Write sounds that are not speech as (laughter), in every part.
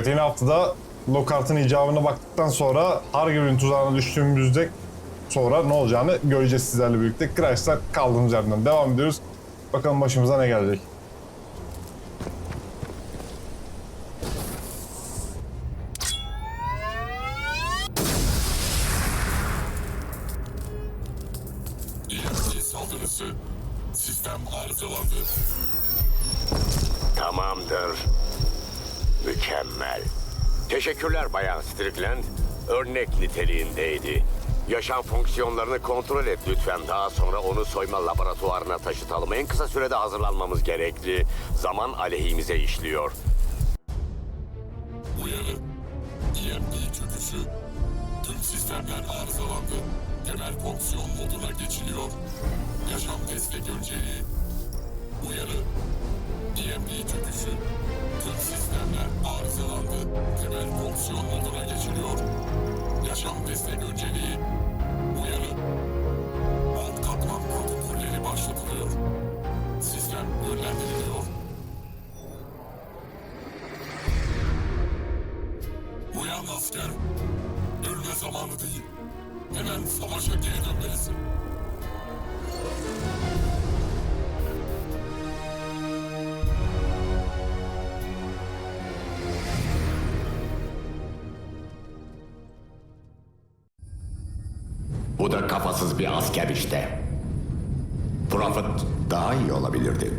Evet yeni haftada Lokart'ın icabına baktıktan sonra Hargreave'in tuzağına düştüğümüzde sonra ne olacağını göreceğiz sizlerle birlikte. Crash'lar kaldığımız yerden devam ediyoruz. Bakalım başımıza ne gelecek. Mükemmel. Teşekkürler Bayan Strickland. Örnek niteliğindeydi. Yaşam fonksiyonlarını kontrol et lütfen. Daha sonra onu soyma laboratuvarına taşıtalım. En kısa sürede hazırlanmamız gerekli. Zaman aleyhimize işliyor. Uyarı. EMP çöküşü. Tüm sistemler arızalandı. Temel fonksiyon moduna geçiliyor. Yaşam destek önceliği. Uyarı. EMP çöküşü. Tüm sistemler arızalandı. Temel fonksiyon moduna geçiliyor. Yaşam destek önceliği. Uyarı. Bu da kafasız bir asker işte. Prophet daha iyi olabilirdi.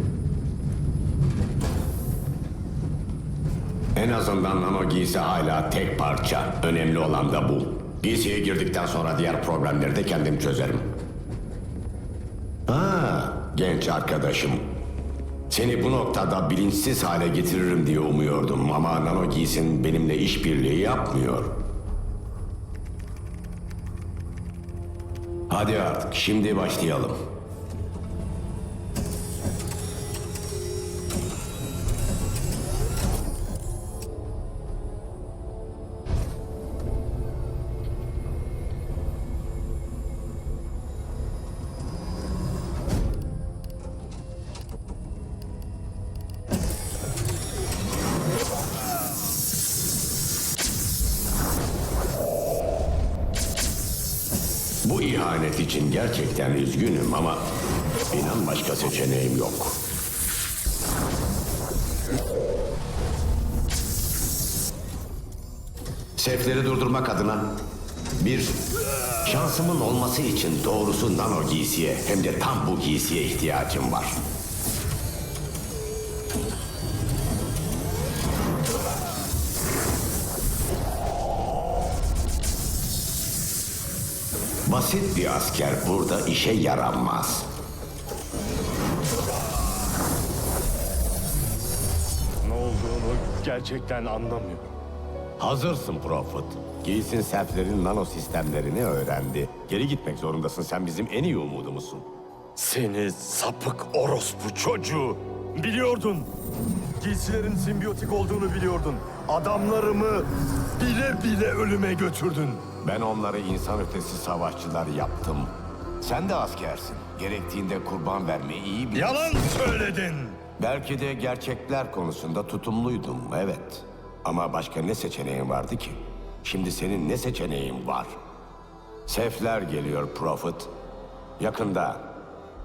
En azından nano giysi hala tek parça. Önemli olan da bu. Giysiye girdikten sonra diğer problemleri de kendim çözerim. Ha, genç arkadaşım. Seni bu noktada bilinçsiz hale getiririm diye umuyordum ama nano giysin benimle işbirliği yapmıyor. Hadi artık şimdi başlayalım. İhanet için gerçekten üzgünüm ama inan başka seçeneğim yok. Sefleri durdurmak adına bir şansımın olması için doğrusu nano giysiye hem de tam bu giysiye ihtiyacım var. Basit bir asker burada işe yaramaz. Ne olduğunu gerçekten anlamıyorum. Hazırsın Prophet. Giysin selflerin nano sistemlerini öğrendi. Geri gitmek zorundasın. Sen bizim en iyi umudumuzsun. Seni sapık orospu çocuğu. Biliyordun. Giysilerin simbiyotik olduğunu biliyordun. Adamlarımı bile bile ölüme götürdün. Ben onları insan ötesi savaşçılar yaptım. Sen de askersin. Gerektiğinde kurban vermeyi iyi bil. Yalan söyledin. Belki de gerçekler konusunda tutumluydum, evet. Ama başka ne seçeneğin vardı ki? Şimdi senin ne seçeneğin var? Sefler geliyor Prophet. Yakında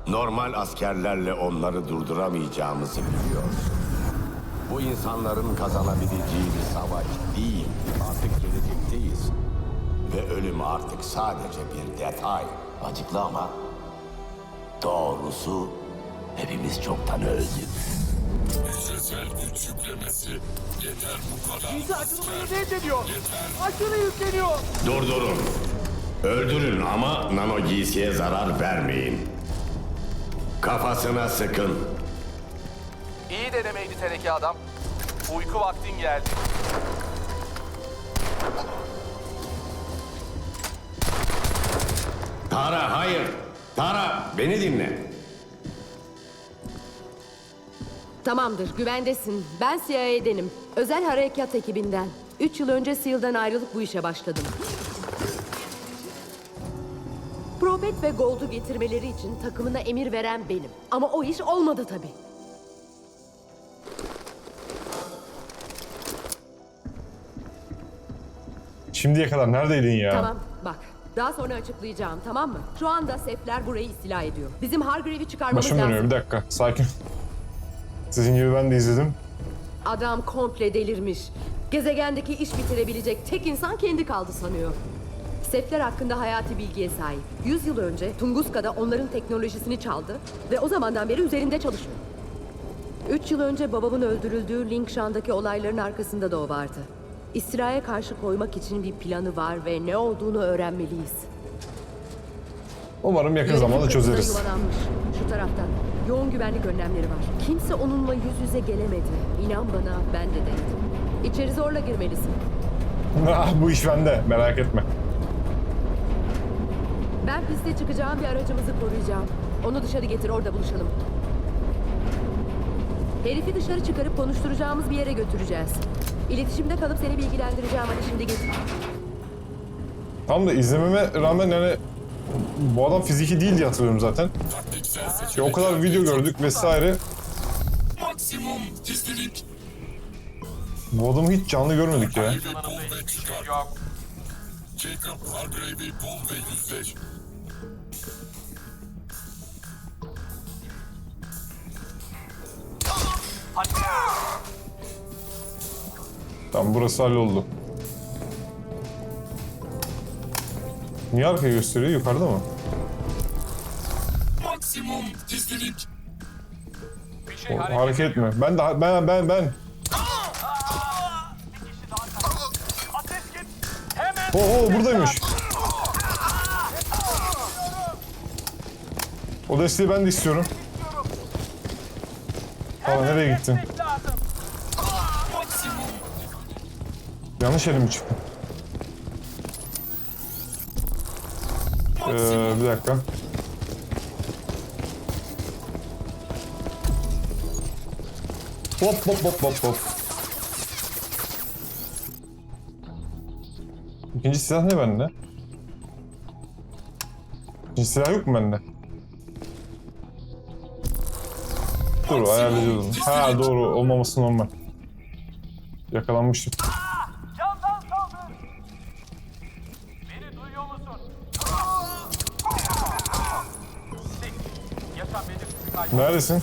normal askerlerle onları durduramayacağımızı biliyorsun. Bu insanların kazanabileceği bir savaş değil. Artık gelecekteyiz. Ve ölüm artık sadece bir detay. Acıklı ama doğrusu hepimiz çoktan öldük. Hücresel güç yüklemesi. Yeter bu kadar. Bizi reddediyor. Yeter. Aşırı yükleniyor. Durdurun. Öldürün ama nano giysiye zarar vermeyin. Kafasına sıkın. İyi denemeydi teneke adam. Uyku vaktin geldi. Tara hayır. Tara beni dinle. Tamamdır, güvendesin. Ben CIA'denim. Özel harekat ekibinden. Üç yıl önce SEAL'dan ayrılıp bu işe başladım. Prophet ve Gold'u getirmeleri için takımına emir veren benim. Ama o iş olmadı tabii. Şimdiye kadar neredeydin ya? Tamam bak. Daha sonra açıklayacağım tamam mı? Şu anda Sefler burayı istila ediyor. Bizim Hargreave'i çıkarmamız Başım lazım. dönüyor bir dakika sakin. Sizin gibi ben de izledim. Adam komple delirmiş. Gezegendeki iş bitirebilecek tek insan kendi kaldı sanıyor. Sefler hakkında hayati bilgiye sahip. 100 yıl önce Tunguska'da onların teknolojisini çaldı ve o zamandan beri üzerinde çalışıyor. 3 yıl önce babamın öldürüldüğü Lingshan'daki olayların arkasında da o vardı. İstilaya karşı koymak için bir planı var ve ne olduğunu öğrenmeliyiz. Umarım yakın Yönetim zamanda çözeriz. yuvalanmış. Şu taraftan. Yoğun güvenlik önlemleri var. Kimse onunla yüz yüze gelemedi. İnan bana ben de denedim. İçeri zorla girmelisin. ah, bu iş bende merak etme. Ben piste çıkacağım bir aracımızı koruyacağım. Onu dışarı getir orada buluşalım. Herifi dışarı çıkarıp konuşturacağımız bir yere götüreceğiz. İletişimde kalıp seni bilgilendireceğim. Hadi şimdi git. Tam da izlememe rağmen yani bu adam fiziki değil diye hatırlıyorum zaten. Ya o kadar video gördük vesaire. Maksimum gizlilik. Bu adamı hiç canlı görmedik ya. Jacob Hargrave'i bul ve yüzleş. Tamam burası halloldu. Niye arkayı gösteriyor? Yukarıda mı? Maksimum gizlilik. O, hareket etme. Ben de ben ben ben. Oo, oo buradaymış. O desteği ben de istiyorum. Aa nereye gittin? Yanlış elim çıktı. Ee, bir dakika. Hop hop hop hop hop. İkinci silah ne bende? İkinci silah yok mu bende? Dur ayarlayacağız. Ha doğru olmaması normal. Yakalanmıştım. Neredesin?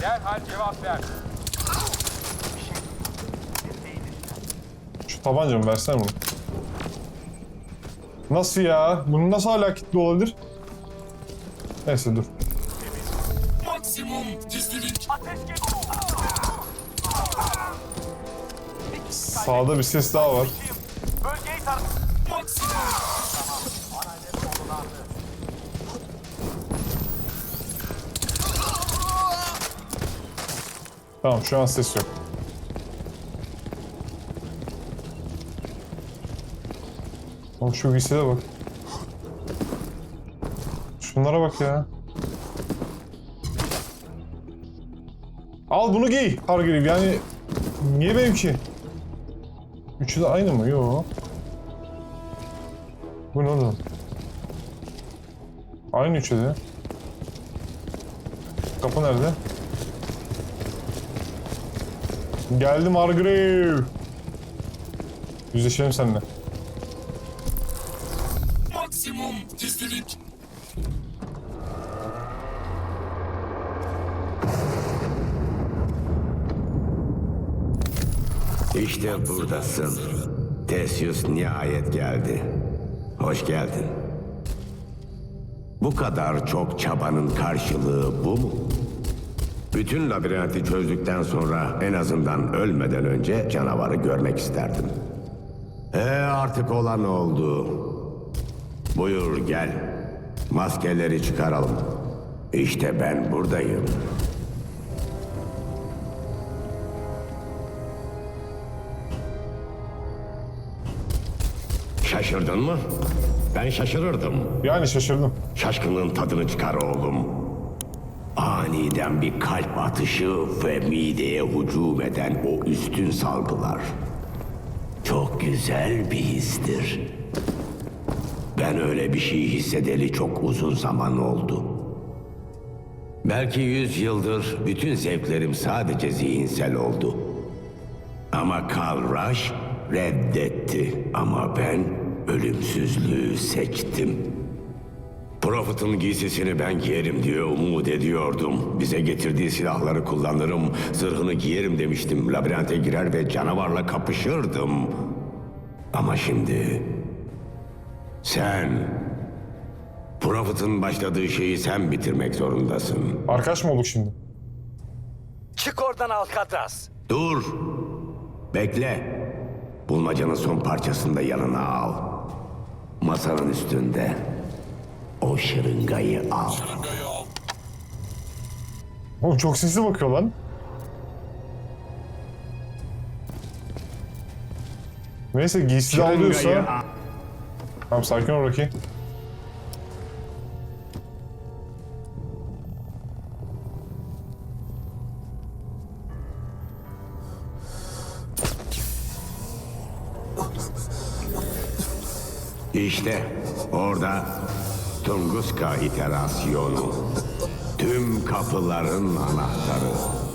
Derhal cevap ver. Şu tabancamı versene bunu. Nasıl ya? Bunun nasıl hala kilitli olabilir? Neyse dur. Maksimum gizlilik. Sağda bir ses daha var. Tamam şu an ses yok. Oğlum şu giyside bak. Şunlara bak ya. Al bunu giy Hargreave yani niye benimki? Üçü de aynı mı? Yo. Bu ne oğlum? Aynı üçü de. Kapı nerede? Geldim Hargrave. Yüzleşelim seninle. Maksimum gizlilik. İşte buradasın. Theseus nihayet geldi. Hoş geldin. Bu kadar çok çabanın karşılığı bu mu? Bütün labirenti çözdükten sonra en azından ölmeden önce canavarı görmek isterdim. Ee artık olan oldu. Buyur gel. Maskeleri çıkaralım. İşte ben buradayım. Şaşırdın mı? Ben şaşırırdım. Yani şaşırdım. Şaşkınlığın tadını çıkar oğlum. Aniden bir kalp atışı ve mideye hücum eden o üstün salgılar. Çok güzel bir histir. Ben öyle bir şey hissedeli çok uzun zaman oldu. Belki yüz yıldır bütün zevklerim sadece zihinsel oldu. Ama Karl Rush reddetti ama ben ölümsüzlüğü seçtim. Prophet'ın giysisini ben giyerim diye umut ediyordum. Bize getirdiği silahları kullanırım, zırhını giyerim demiştim. Labirente girer ve canavarla kapışırdım. Ama şimdi... Sen... Prophet'ın başladığı şeyi sen bitirmek zorundasın. Arkadaş mı olduk şimdi? Çık oradan Alcatraz. Dur. Bekle. Bulmacanın son parçasını da yanına al. Masanın üstünde. O şırıngayı al. Şırıngayı al. Oğlum çok sesli bakıyor lan. Neyse giysi de alıyorsa... al. Tamam sakin ol Rocky. İşte orada Tunguska iterasyonu. Tüm kapıların anahtarı.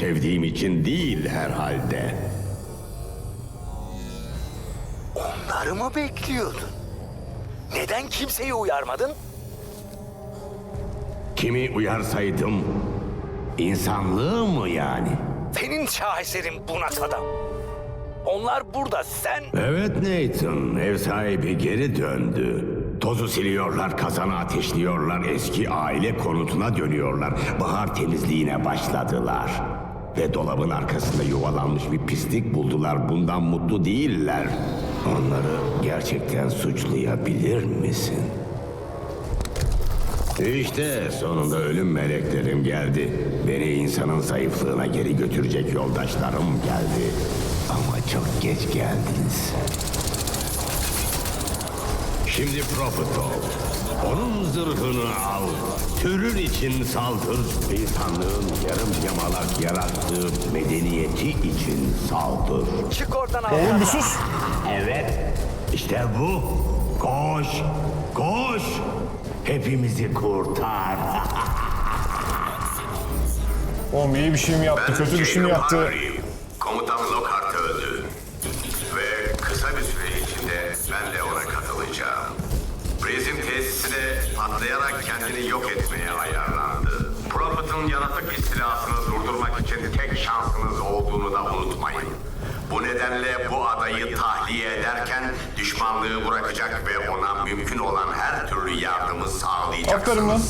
Sevdiğim için değil herhalde. Onları mı bekliyordun? Neden kimseyi uyarmadın? Kimi uyarsaydım insanlığı mı yani? Senin şaheserin bunak adam. Onlar burada sen... Evet Nathan, ev sahibi geri döndü. Tozu siliyorlar, kazanı ateşliyorlar, eski aile konutuna dönüyorlar. Bahar temizliğine başladılar. Ve dolabın arkasında yuvalanmış bir pislik buldular. Bundan mutlu değiller. Onları gerçekten suçlayabilir misin? İşte sonunda ölüm meleklerim geldi. Beni insanın zayıflığına geri götürecek yoldaşlarım geldi. Ama çok geç geldiniz. Şimdi Prophet ol. Onun zırhını al. Türün için saldır. İnsanlığın yarım yamalak yarattığı medeniyeti için saldır. Çık oradan Oğlum bir sus. Evet, işte bu. Koş, koş. Hepimizi kurtar. (laughs) Oğlum iyi bir şey mi yaptı, kötü bir şey mi yaptı? Şansınız olduğunu da unutmayın. Bu nedenle bu adayı tahliye ederken düşmanlığı bırakacak ve ona mümkün olan her türlü yardımı sağlayacaksınız. Aferin lan.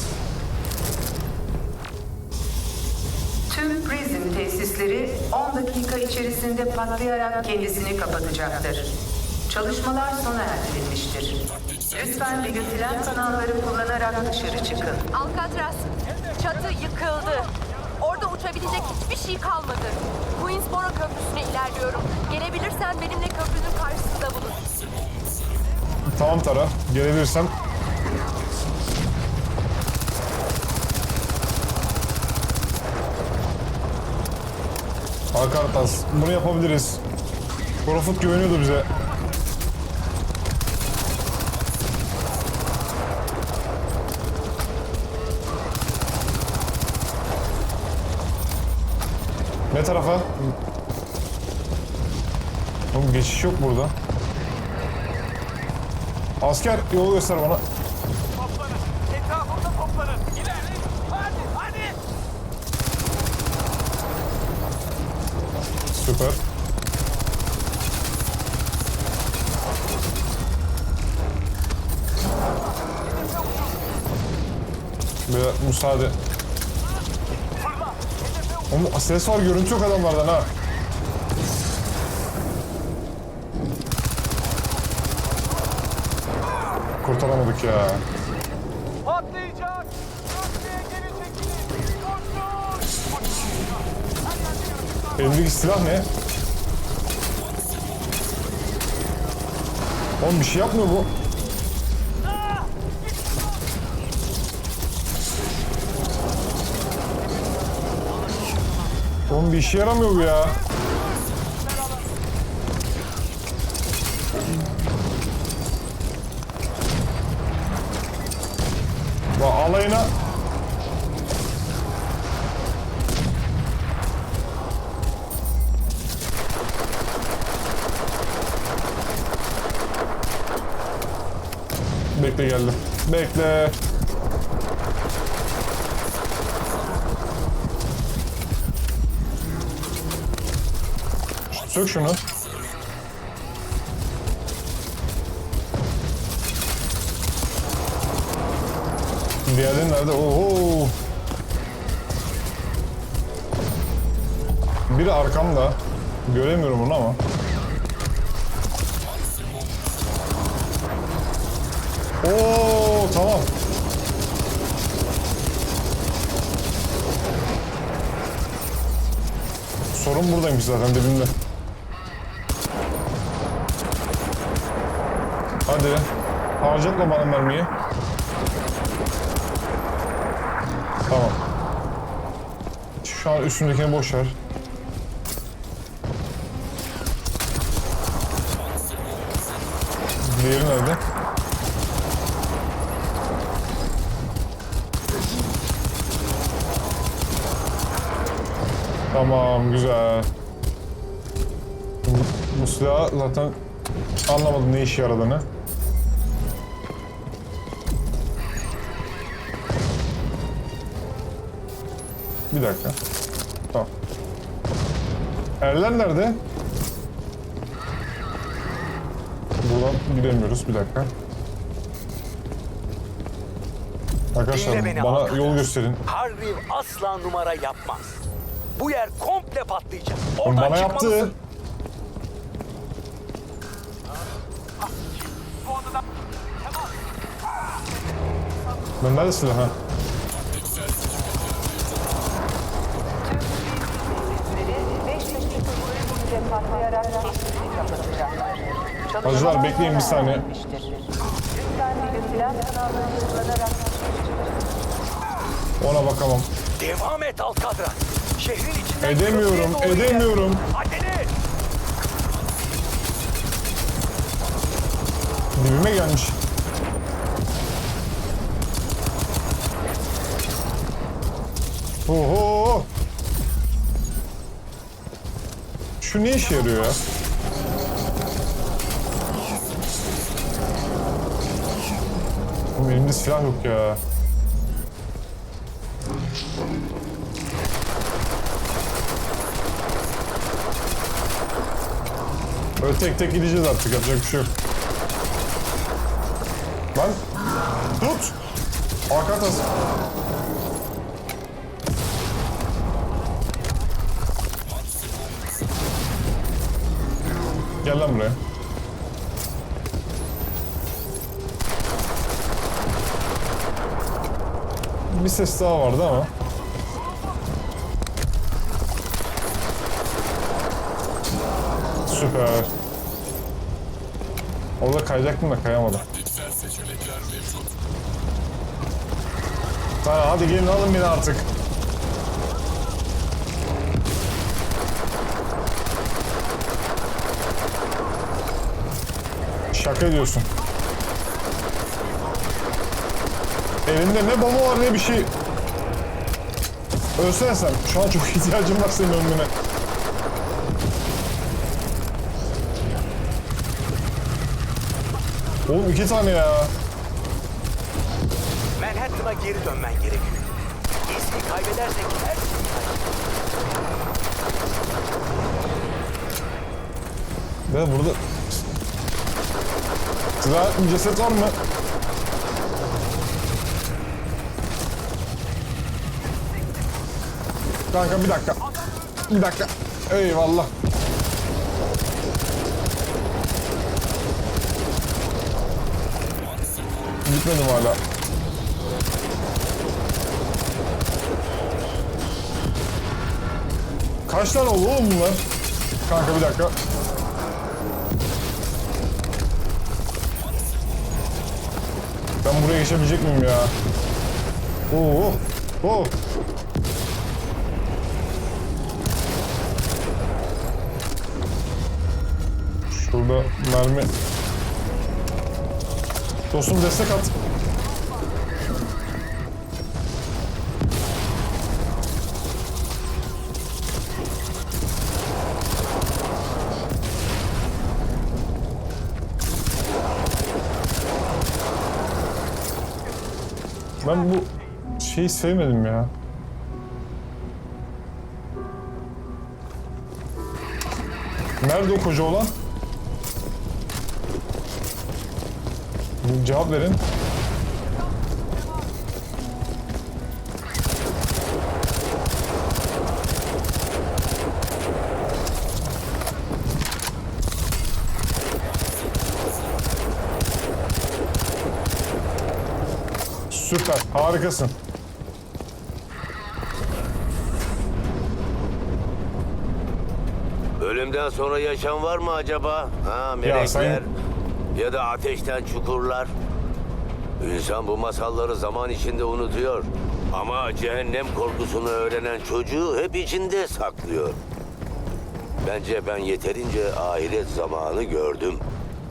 Tüm prizm tesisleri 10 dakika içerisinde patlayarak kendisini kapatacaktır. Çalışmalar sona erdirilmiştir. Lütfen belirtilen kanalları kullanarak dışarı çıkın. Alcatraz, çatı yıkıldı. Orada uçabilecek hiçbir şey kalmadı. Queensboro Köprüsü'ne ilerliyorum. Gelebilirsen benimle köprünün karşısında bulun. Tamam Tara, gelebilirsem. Alcatraz, bunu yapabiliriz. Profit güveniyordu bize. Ne tarafa? Oğlum geçiş yok burada. Asker yol göster bana. Toplanın. Etrafımda toplanın. İlerleyin. Hadi hadi. Süper. Bir müsaade. Oğlum ses var görüntü yok adamlardan ha. Kurtaramadık ya. Patlayacak. Silah ne? Oğlum bir şey yapmıyor bu. Oğlum bir işe yaramıyor bu ya. Bak alayına Bekle geldim. Bekle. Sök şunu. Diğerleri nerede? Oho. Biri arkamda. Göremiyorum onu ama. Oo tamam. Sorun buradaymış zaten dibinde. Hadi. Harcatma bana mermiyi. Tamam. Şu an üstündekini boş ver. Diğeri nerede? Tamam güzel. Bu, bu silah zaten anlamadım ne işe yaradığını. Bir dakika. Tamam. Erler nerede? Buradan gidemiyoruz. Bir dakika. Dinle Arkadaşlar beni bana Alcatraz. yol gösterin. Hargreave asla numara yapmaz. Bu yer komple patlayacak. Oğlum Oradan bana çıkmalısın. yaptı. Ben nerede silah ha? Hacılar bekleyin bir saniye. Ona bakamam. Devam et Alcatraz. Şehrin içinden Edemiyorum, köprüye doğru edemiyorum. iler. Acele. Dibime gelmiş. Oho! Şu ne işe yarıyor ya? Oğlum elimde silah yok ya. Böyle tek tek gideceğiz artık yapacak bir şey yok. Lan tut. Arka tas. Gel lan buraya. Bir ses daha vardı ama. Süper. Orada kayacaktım da kayamadım. Tamam hadi gelin alın beni artık. Şaka ediyorsun. Elinde ne bomba var ne bir şey. Ölsene sen. Şu an çok (laughs) ihtiyacım var senin ölmene. Oğlum iki tane ya. Manhattan'a geri dönmen gerekiyor. İzni kaybedersek her şeyi kaybederiz. Ve burada... Sıra ceset var mı? Kanka bir dakika. Bir dakika. Eyvallah. Gitmedim hala. Kaç tane oldu oğlum bunlar? Kanka bir dakika. Ben buraya geçebilecek miyim ya? Oo. Oo. Şurada mermi. Dostum destek at. Şeyi sevmedim ya. Nerede o koca olan? Cevap verin. Süper, harikasın. Ölümden sonra yaşam var mı acaba? Ha melekler sen- ya da ateşten çukurlar. İnsan bu masalları zaman içinde unutuyor. Ama cehennem korkusunu öğrenen çocuğu hep içinde saklıyor. Bence ben yeterince ahiret zamanı gördüm.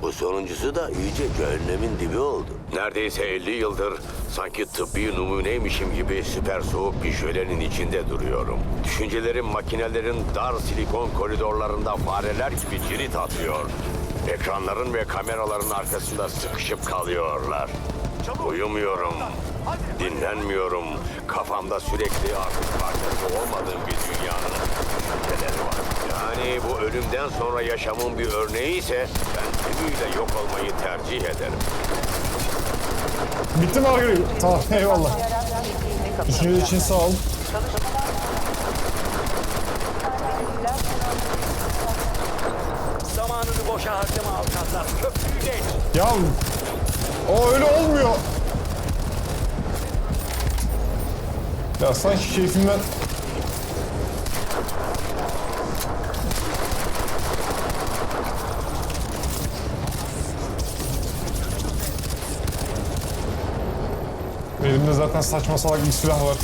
Bu sonuncusu da iyice cehennemin dibi oldu. Neredeyse 50 yıldır sanki tıbbi numuneymişim gibi süper soğuk bir jölenin içinde duruyorum. Düşüncelerim makinelerin dar silikon koridorlarında fareler gibi cirit atıyor. Ekranların ve kameraların arkasında sıkışıp kalıyorlar. Uyumuyorum, dinlenmiyorum. Kafamda sürekli artık parçası olmadığım bir dünyanın düşünceleri var. Yani bu ölümden sonra yaşamın bir örneği ise ben tümüyle yok olmayı tercih ederim. Bitti mi Margaret? Tamam, eyvallah. Düşünce için sağ ol. Zamanını boşa harcama Alcatraz. Köprüyü geç. Ya o öyle olmuyor. Ya sanki keyfimden... Elimde zaten saçma salak bir silah var.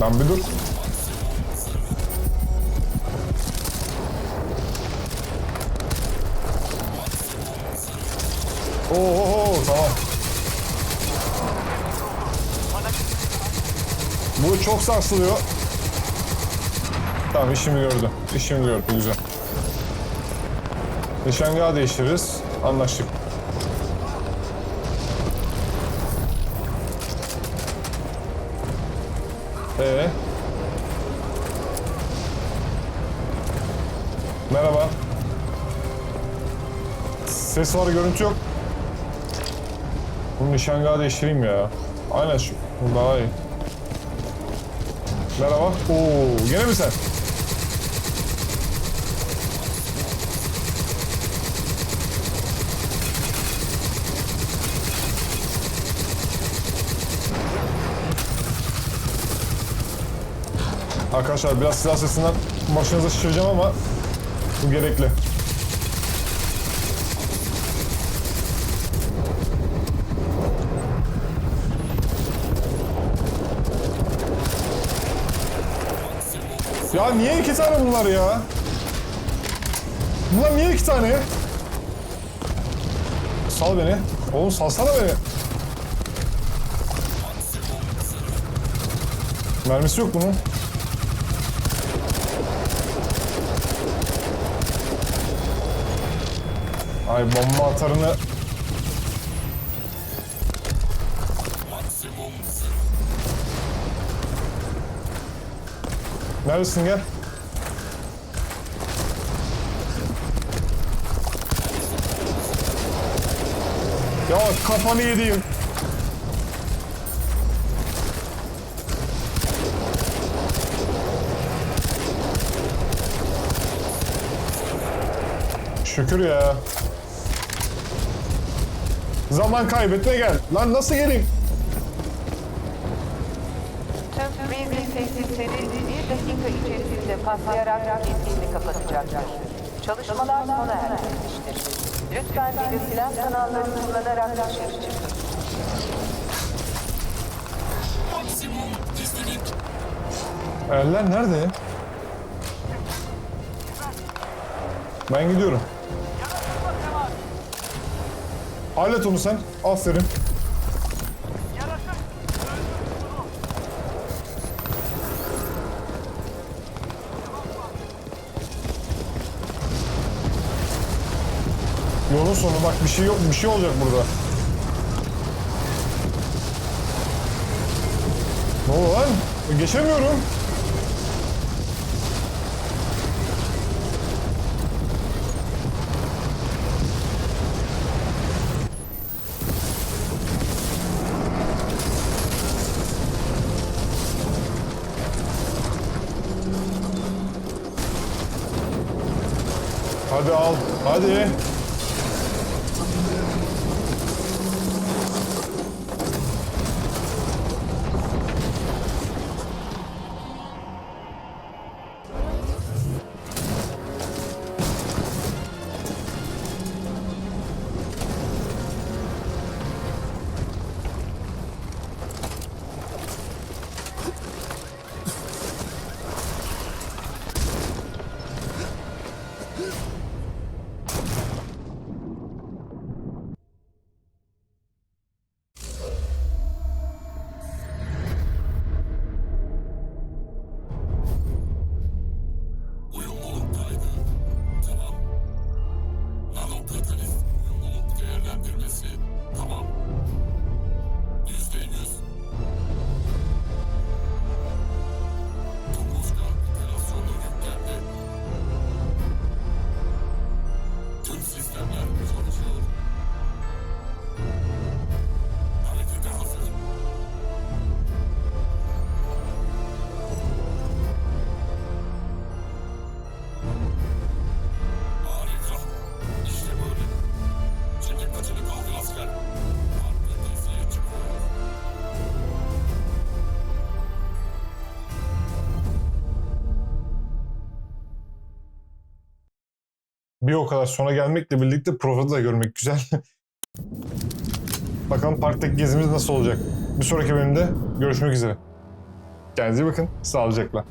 Lan bir dur. Oo, tamam. Bu çok sarsılıyor. Tamam işimi gördü. İşimi gördü güzel. Nişangahı değiştiririz. Anlaştık. Ses var, görüntü yok. Bu nişangahı değiştireyim ya. Aynen şu. Bu daha iyi. Merhaba. Oo, gene mi sen? Arkadaşlar biraz silah sesinden başınıza şişireceğim ama bu gerekli. Ya niye iki tane bunlar ya? Bunlar niye iki tane? Sal beni. Oğlum salsana beni. Mermisi yok bunun. Ay bomba atarını Neredesin gel? Ya kafanı yediğim. Şükür ya. Zaman kaybetme gel. Lan nasıl geleyim? İçerisinde patlayarak etkinliğini kapatacaktır. Çalışmalar sona erdirilmiştir. Lütfen belirtilen kanalları kullanarak dışarı çıkın. Maksimum gizlilik. Eller nerede? Ben gidiyorum. Hallet onu sen. Aferin. Yolun sonu bak bir şey yok bir şey olacak burada. Ne oluyor lan? Geçemiyorum. Hadi al. Hadi. Bir o kadar sona gelmekle birlikte Prophet'ı da görmek güzel. (laughs) Bakalım parktaki gezimiz nasıl olacak. Bir sonraki bölümde görüşmek üzere. Kendinize bakın. Sağlıcakla.